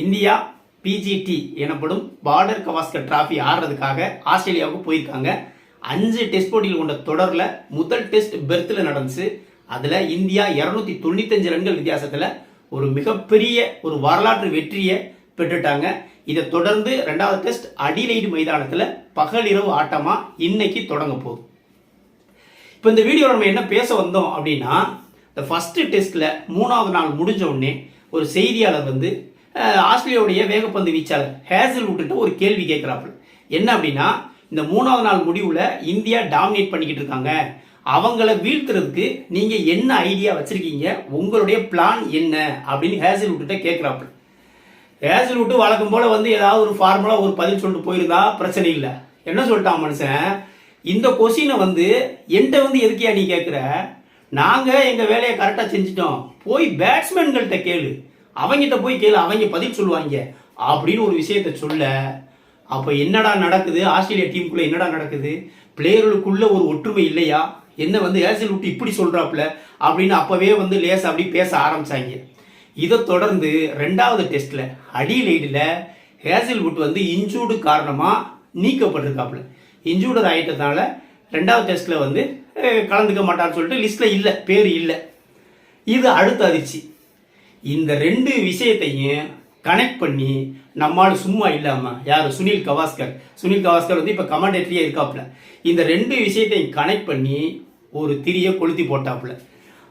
India BGT எனப்படும் border Gavaskar trophy ஆடுறதுக்காக ஆஸ்திரேலியாவுக்கு போயிருக்காங்க. அஞ்சு டெஸ்ட் போட்டியில் கொண்ட தொடரில் முதல் டெஸ்ட் பெர்த்தில் நடந்துச்சு. அதில் இந்தியா இரநூத்தி தொண்ணூத்தஞ்சு ரன்கள் வித்தியாசத்தில் ஒரு மிகப்பெரிய ஒரு வரலாற்று வெற்றியை பெற்றுட்டாங்க. இதை தொடர்ந்து ரெண்டாவது டெஸ்ட் அடிலைடு மைதானத்தில் பகலிரவு ஆட்டமாக இன்னைக்கு தொடங்க போகுது. இப்போ இந்த வீடியோ நம்ம என்ன பேச வந்தோம் அப்படின்னா இந்த ஃபஸ்ட்டு டெஸ்ட்டில் மூணாவது நாள் முடிஞ்ச உடனே ஒரு செய்தியாளர் வந்து ஆஸ்திரேலியாவுடைய வேகப்பந்து வீச்சாளர் ஹேசல் விட்டுட்டு ஒரு கேள்வி கேட்குறாப்புல. என்ன அப்படின்னா இந்த மூணாவது நாள் முடிவில் இந்தியா டாமினேட் பண்ணிக்கிட்டு இருக்காங்க. அவங்கள வீழ்த்துறதுக்கு நீங்கள் என்ன ஐடியா வச்சுருக்கீங்க? உங்களுடைய பிளான் என்ன? அப்படின்னு ஹேசல் விட்டுட்ட கேட்குறாப்புல. ஹேசல் விட்டு வழக்கம் போல் வந்து ஏதாவது ஒரு ஃபார்முலா ஒரு பதில் சொல்லிட்டு போயிருந்தா பிரச்சனை இல்லை. என்ன சொல்லிட்டான் மனுஷன்? இந்த கொஸ்டினை வந்து என்கிட்ட வந்து எதுக்கியா நீ கேட்குற? நாங்கள் எங்கள் வேலையை கரெக்டாக செஞ்சுட்டோம். போய் பேட்ஸ்மேன்கள்கிட்ட கேளு. அவங்ககிட்ட போய் கேளு அவங்க பதில் சொல்லுவாங்க. அப்படின்னு ஒரு விஷயத்த சொல்ல அப்போ என்னடா நடக்குது? ஆஸ்திரேலியா டீமுக்குள்ள என்னடா நடக்குது? பிளேயர்களுக்குள்ள ஒரு ஒற்றுமை இல்லையா? என்ன வந்து ஏசல் விட்டு இப்படி சொல்கிறாப்புல அப்படின்னு அப்பவே வந்து லேஸ் அப்படி பேச ஆரம்பிச்சாங்க. இதை தொடர்ந்து ரெண்டாவது டெஸ்ட்ல அடிலைடில் ஹேசில்வுட் வந்து இன்ஜூர்டு காரணமாக நீக்கப்பட்டிருக்காப்புல. இன்ஜூர்டு ஆயிட்டதுனால ரெண்டாவது டெஸ்ட்டில் வந்து கலந்துக்க மாட்டான்னு சொல்லிட்டு லிஸ்ட்டில் இல்லை பேர் இல்லை. இது அடுத்த அதிர்ச்சி. இந்த ரெண்டு விஷயத்தையும் கனெக்ட் பண்ணி நம்மால் சும்மா இல்லாமல் யார்? சுனில் கவாஸ்கர். சுனில் கவாஸ்கர் வந்து இப்போ கமாண்டேட்டரியே இருக்காப்புல. இந்த ரெண்டு விஷயத்தையும் கனெக்ட் பண்ணி ஒரு திரியை கொளுத்தி போட்டாப்புல.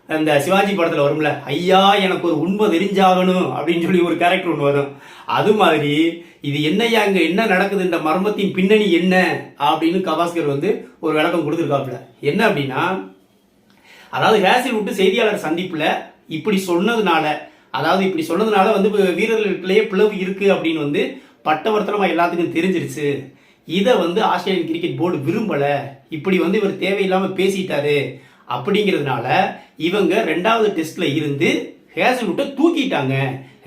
அந்த சிவாஜி படத்தில் வரும்ல ஐயா எனக்கு ஒரு உண்மை தெரிஞ்சாகணும் அப்படின்னு சொல்லி ஒரு கேரக்டர் ஒன்று வரும். அது மாதிரி இது என்னய்யா இங்கே என்ன நடக்குது இந்த மர்மத்தின் பின்னணி என்ன? அப்படின்னு கவாஸ்கர் வந்து ஒரு விளக்கம் கொடுத்துருக்காப்புல. என்ன அப்படின்னா அதாவது ஹேசில் விட்டு செய்தியாளர் சந்திப்பில் இப்படி சொன்னதுனால அதாவது இப்படி சொன்னதுனால வந்து வீரர்களுக்குள்ளேயே பிளவு இருக்கு அப்படின்னு வந்து பட்டவர்த்தனமா எல்லாத்துக்கும் தெரிஞ்சிருச்சு. இதை வந்து ஆஸ்திரேலியன் கிரிக்கெட் போர்டு விரும்பல. இப்படி வந்து இவர் தேவையில்லாம பேசிட்டாரு அப்படிங்கிறதுனால இவங்க ரெண்டாவது டெஸ்ட்ல இருந்து ஹேசல்வுட்டை தூக்கிட்டாங்க.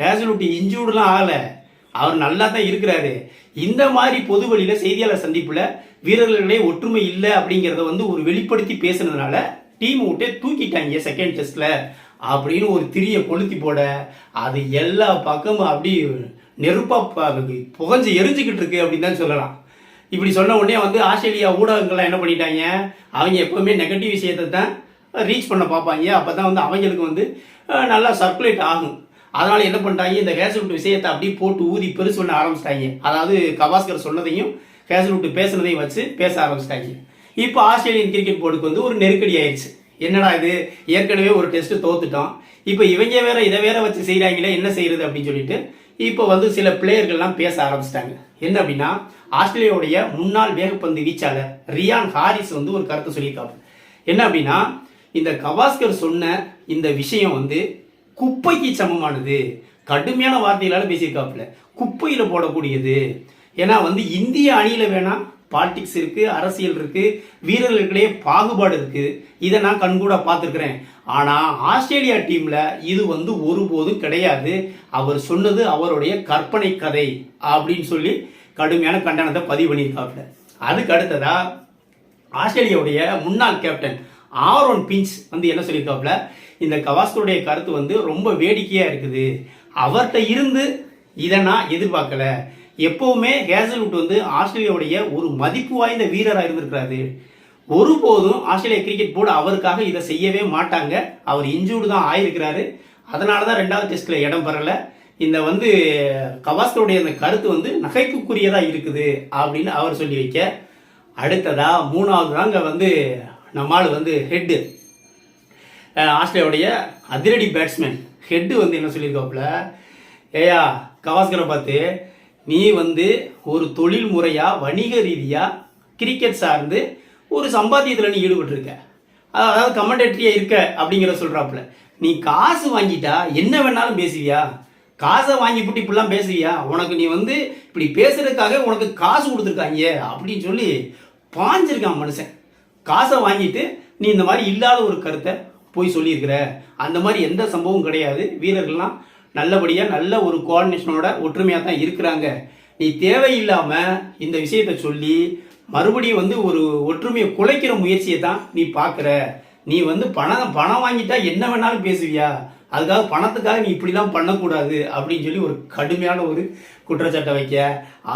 ஹேசல்வுட் இன்ஜூர்டுலாம் ஆகல. அவர் நல்லா தான் இருக்கிறாரு. இந்த மாதிரி பொது வழியில செய்தியாளர் சந்திப்புல வீரர்களே ஒற்றுமை இல்லை அப்படிங்கிறத வந்து ஒரு வெளிப்படுத்தி பேசுனதுனால டீம் விட்டே தூக்கிட்டாங்க செகண்ட் டெஸ்ட்ல அப்படின்னு ஒரு திரிய கொளுத்தி போட அது எல்லா பக்கமும் அப்படி நெருப்பாக புகஞ்சு எரிஞ்சுக்கிட்டு இருக்கு அப்படின்னு தான் சொல்லலாம். இப்படி சொன்ன உடனே வந்து ஆஸ்திரேலியா ஊடகங்கள்லாம் என்ன பண்ணிட்டாங்க? அவங்க எப்போவுமே நெகட்டிவ் விஷயத்தை தான் ரீச் பண்ண பார்ப்பாங்க. அப்போ தான் வந்து அவங்களுக்கு வந்து நல்லா சர்க்குலேட் ஆகும். அதனால் என்ன பண்ணிட்டாங்க? இந்த ஹேசல்வுட் விஷயத்தை அப்படியே போட்டு ஊதி பெருசு பண்ண ஆரம்பிச்சிட்டாங்க. அதாவது கவாஸ்கர் சொன்னதையும் ஹேசல்வுட் பேசுனதையும் வச்சு பேச ஆரம்பிச்சிட்டாங்க. இப்போ ஆஸ்திரேலியன் கிரிக்கெட் போர்டுக்கு வந்து ஒரு நெருக்கடி ஆயிடுச்சு. என்னடா இது? ஏற்கனவே ஒரு டெஸ்ட் தோத்துட்டோம். இப்போ இவங்க வேற இதை வேற வச்சு செய்கிறாங்களே என்ன செய்யறது அப்படின்னு சொல்லிட்டு இப்போ வந்து சில பிளேயர்கள்லாம் பேச ஆரம்பிச்சிட்டாங்க. என்ன அப்படின்னா ஆஸ்திரேலியாவுடைய முன்னாள் வேகப்பந்து வீச்சாளர் ரியான் ஹாரிஸ் வந்து ஒரு கருத்தை சொல்லியிருக்காரு என்ன அப்படின்னா இந்த கவாஸ்கர் சொன்ன இந்த விஷயம் வந்து குப்பைக்கு சமமானது. கடுமையான வார்த்தைகளால் பேசியிருக்காப்புல. குப்பையில் போடக்கூடியது. ஏன்னா வந்து இந்திய அணியில் வேணால் பாலிடிக்ஸ் இருக்கு அரசியல் இருக்கு வீரர்களுக்கிடையே பாகுபாடு இருக்கு. இதை நான் கண்கூட பார்த்துருக்குறேன். ஆனால் ஆஸ்திரேலியா டீம்ல இது வந்து ஒருபோதும் கிடையாது. அவர் சொன்னது அவருடைய கற்பனை கதை அப்படின்னு சொல்லி கடுமையான கண்டனத்தை பதிவு பண்ணியிருக்காப்புல. அதுக்கு அடுத்ததா ஆஸ்திரேலியாவுடைய முன்னாள் கேப்டன் ஆரோன் பிஞ்ச் வந்து என்ன சொல்லியிருக்காப்புல? இந்த கவாஸ்கருடைய கருத்து வந்து ரொம்ப வேடிக்கையாக இருக்குது. அவர்கிட்ட இருந்து இதை நான் எதிர்பார்க்கல. எப்பவுமே ஹேசல்வுட் வந்து ஆஸ்திரேலியாவுடைய ஒரு மதிப்பு வாய்ந்த வீரராக இருந்திருக்கிறாரு. ஒருபோதும் ஆஸ்திரேலியா கிரிக்கெட் போர்டு அவருக்காக இதை செய்யவே மாட்டாங்க. அவர் இன்ஜூர்டு தான் ஆயிருக்கிறாரு. அதனால தான் ரெண்டாவது டெஸ்ட்டில் இடம் பெறலை. இந்த வந்து கவாஸ்கருடைய அந்த கருத்து வந்து நகைப்புக்குரியதா இருக்குது அப்படின்னு அவர் சொல்லி வைக்க. அடுத்ததா மூணாவது தாங்க வந்து நம்மால் வந்து ஹெட்டு ஆஸ்திரேலியாவுடைய அதிரடி பேட்ஸ்மேன் ஹெட்டு வந்து என்ன சொல்லியிருக்காப்புல? ஏயா கவாஸ்கரை பார்த்து நீ வந்து ஒரு தொழில் முறையாக வணிக ரீதியாக கிரிக்கெட் சார்ந்து ஒரு சம்பாத்தியத்தில் நீ ஈடுபட்டிருக்க. அதாவது கமெண்டேட்டரியாக இருக்க அப்படிங்கிற சொல்கிறாப்புல நீ காசு வாங்கிட்டா என்ன வேணாலும் பேசுவியா? காசை வாங்கி போட்டு இப்படிலாம் பேசுவியா? உனக்கு நீ வந்து இப்படி பேசுறதுக்காக உனக்கு காசு கொடுத்துருக்காங்க அப்படின்னு சொல்லி பாஞ்சிருக்கான் மனுஷன். காசை வாங்கிட்டு நீ இந்த மாதிரி இல்லாத ஒரு கருத்தை போய் சொல்லியிருக்கிற. அந்த மாதிரி எந்த சம்பவம் கிடையாது. வீரர்கள்லாம் நல்லபடியாக நல்ல ஒரு கோஆர்டினேஷனோட ஒற்றுமையாக தான் இருக்கிறாங்க. நீ தேவையில்லாமல் இந்த விஷயத்தை சொல்லி மறுபடியும் வந்து ஒரு ஒற்றுமையை குலைக்கிற முயற்சியை தான் நீ பார்க்குற. நீ வந்து பணம் பணம் வாங்கிட்டா என்ன வேணாலும் பேசுவியா? அதுக்காக பணத்துக்காக நீ இப்படிலாம் பண்ணக்கூடாது அப்படின்னு சொல்லி ஒரு கடுமையான ஒரு குற்றச்சாட்டை வைக்க.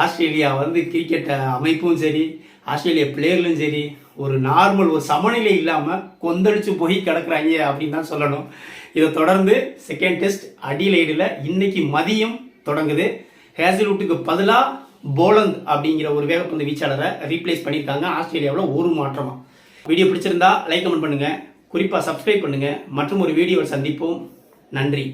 ஆஸ்திரேலியா வந்து கிரிக்கெட் அமைப்பும் சரி ஆஸ்திரேலியா பிளேயர்களும் சரி ஒரு நார்மல் ஒரு சமநிலை இல்லாமல் கொந்தளிச்சு போய் கிடக்குறாங்க அப்படின்னு தான் சொல்லணும். இதை தொடர்ந்து செகண்ட் டெஸ்ட் அடிலைடில் இன்னைக்கு மதியம் தொடங்குது. ஹேசல்வுட்டுக்கு பதிலாக போலந்த் அப்படிங்கிற ஒரு வேகப்பந்து வீச்சாளரை ரீப்ளேஸ் பண்ணியிருக்காங்க ஆஸ்திரேலியாவில் ஒரு மாற்றமாக வீடியோ பிடிச்சிருந்தா லைக் கமெண்ட் பண்ணுங்கள் குறிப்பாக சப்ஸ்கிரைப் பண்ணுங்கள் மற்றும் ஒரு வீடியோவை சந்திப்போம். நன்றி.